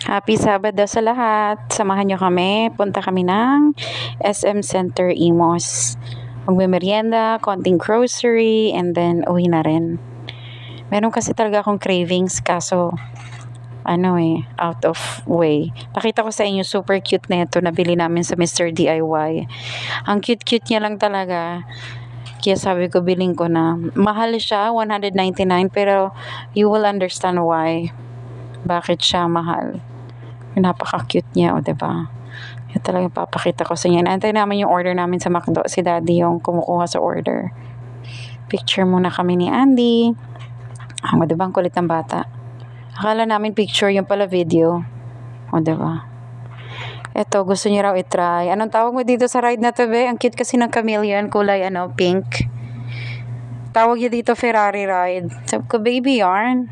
Happy Sabado sa lahat. Samahan nyo kami. Punta kami ng SM Center Imos. Magmemeryenda, konting grocery, and then uwi na rin. Meron kasi talaga akong cravings kaso ano eh, out of way. Pakita ko sa inyo, super cute na ito. Nabili namin sa Mr. DIY. Ang cute-cute niya lang talaga. Kaya sabi ko, biling ko na. Mahal siya, 199, pero you will understand why. Bakit siya mahal. Napaka-cute niya, o, diba? Yan talaga papakita ko sa inyo. Antay namin yung order namin sa McDo. Si Daddy yung kumukuha sa order. Picture muna kami ni Andy. Ah, o, diba? Ang kulit ng bata. Akala namin picture, yung pala video. O, diba? Eto, gusto niya raw itry. Anong tawag mo dito sa ride na to, be? Ang cute kasi ng chameleon, kulay, ano, pink. Tawag niya dito Ferrari ride. Sabi ko, baby yarn.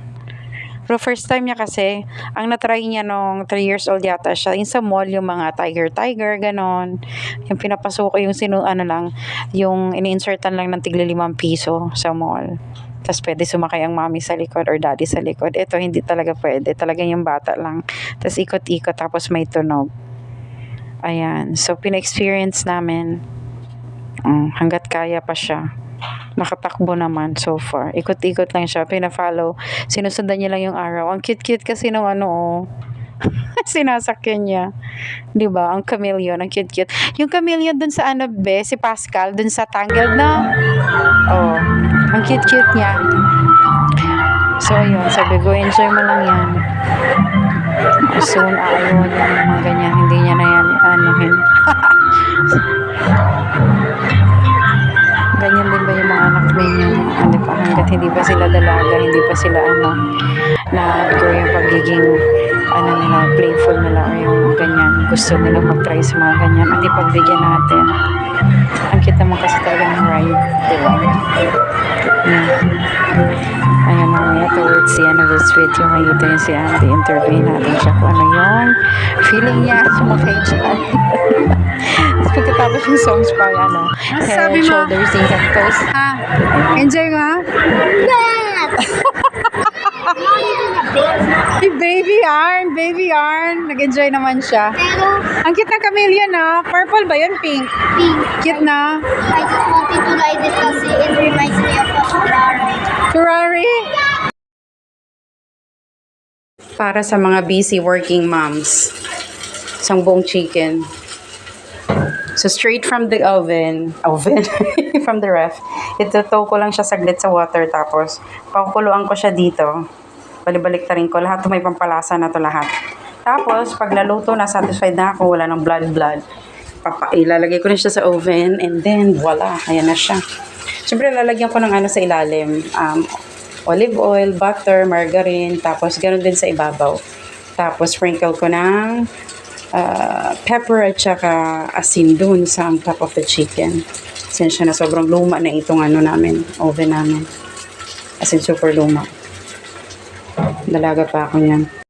Pero first time niya kasi, ang natry niya nung 3 years old yata siya, yung sa mall, yung mga tiger-tiger, ganon. Yung pinapasuko yung sinu, ano lang, yung ini-insertan lang ng tigli limang piso sa mall. Tapos pwede sumakay ang mami sa likod or daddy sa likod. Ito, hindi talaga pwede. Talagang yung bata lang. Tapos ikot-ikot, tapos may tunog. Ayan. So, pina-experience namin. Mm, hanggat kaya pa siya. Nakatakbo naman so far. Ikot-ikot lang siya. Pina-follow. Sinusundan niya lang yung araw. Ang cute-cute kasi nung ano, oh. Sinasakyan niya. 'Di ba Ang chameleon. Ang cute-cute. Yung chameleon dun sa ano, be, si Pascal, dun sa Tangled na. Oh. Ang cute-cute niya. So, yun. Sabi ko, enjoy mo lang yan. Soon, aayawan ng mga ganyan. Hindi niya na yan, anuhin. hanggat hindi pa sila dalaga, hindi pa sila ano, na-grow yung pagiging ano nila, playful nila o yung ganyan. Gusto nila mag-try sa mga ganyan. At ipagbigyan natin. Ang cute naman kasi talaga ng ride. Diba? Yeah. Ayan mamaya towards the end of this video, makita yung si Andy. Interview natin siya kung ano yung feeling niya sumakay dyan. Tapos pagkatapos yung songs pa, ano, head, sabi mo? shoulders, knees, and toes. Ah, enjoy nga. Si baby yarn, baby yarn. Nag-enjoy naman siya. Pero, Ang cute ng chameleon na. Purple ba yun? Pink. pink. Cute na. I just wanted to ride it kasi it reminds me of a Ferrari. Ferrari. Para sa mga busy working moms. Isang buong chicken. So, straight from the oven, oven, from the ref, ituto ko lang siya saglit sa water, tapos, pakukuluan ko siya dito. Balibalik ta rin ko. Lahat may pampalasa na to lahat. Tapos, pag naluto na, satisfied na ako, wala ng blood-blood. Papa, ilalagay ko na siya sa oven, and then, voila, ayan na siya. Siyempre, lalagyan ko ng ano sa ilalim. Um, olive oil, butter, margarine, tapos ganoon din sa ibabaw. Tapos sprinkle ko ng uh, pepper at saka asin dun sa top of the chicken. Sensya na sobrang luma na itong ano namin, oven namin. As in super luma. Dalaga pa ako niyan.